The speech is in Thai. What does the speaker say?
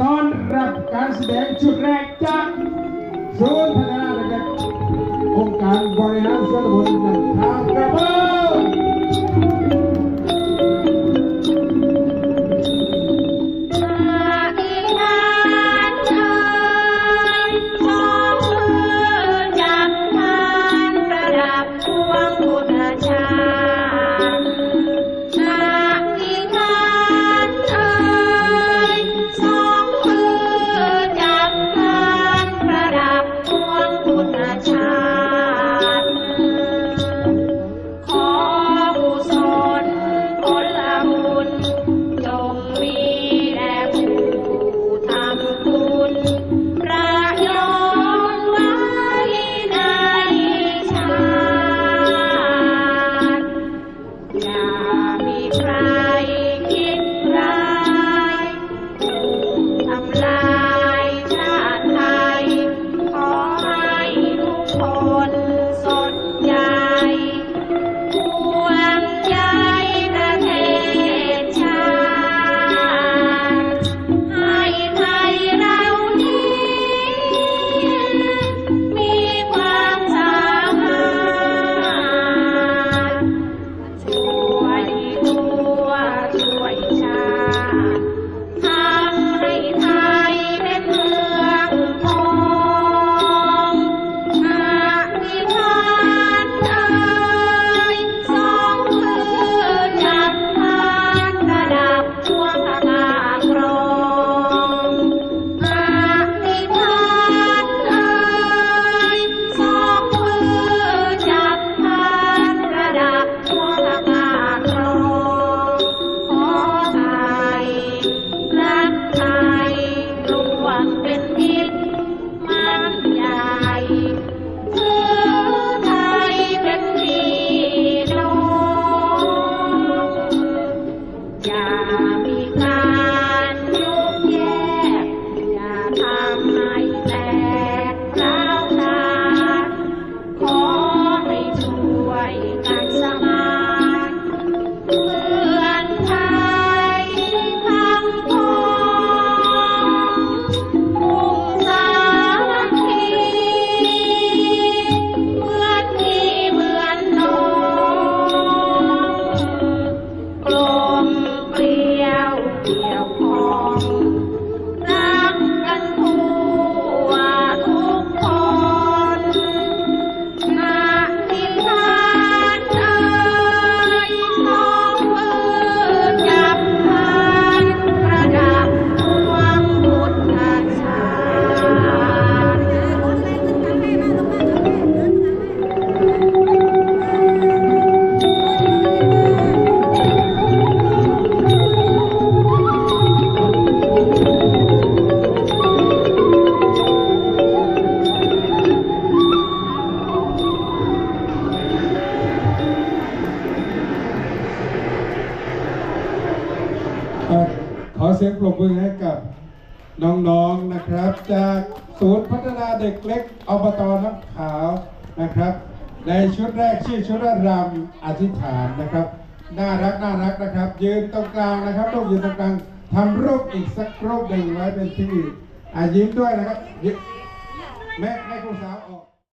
ต้อนรับการแสดงชุดแรกจากศูนย์พัฒนาเด็กองค์การบริหารส่วนตำบล Right. Thank you. เสียงปรบมือให้กับน้องๆนะครับ จากศูนย์พัฒนาเด็กเล็กอบตอน้ำขาวนะครับ ในชุดแรกชื่อชุดรำอธิษฐานนะครับ น่ารักน่ารักนะครับ ยืนตรงกลางนะครับต้องยืนตรงกลางทำรูปอีกสักรูปหนึ่งไว้เป็นที่อะยิ้มด้วยนะครับแม่แม่ครูสาวออก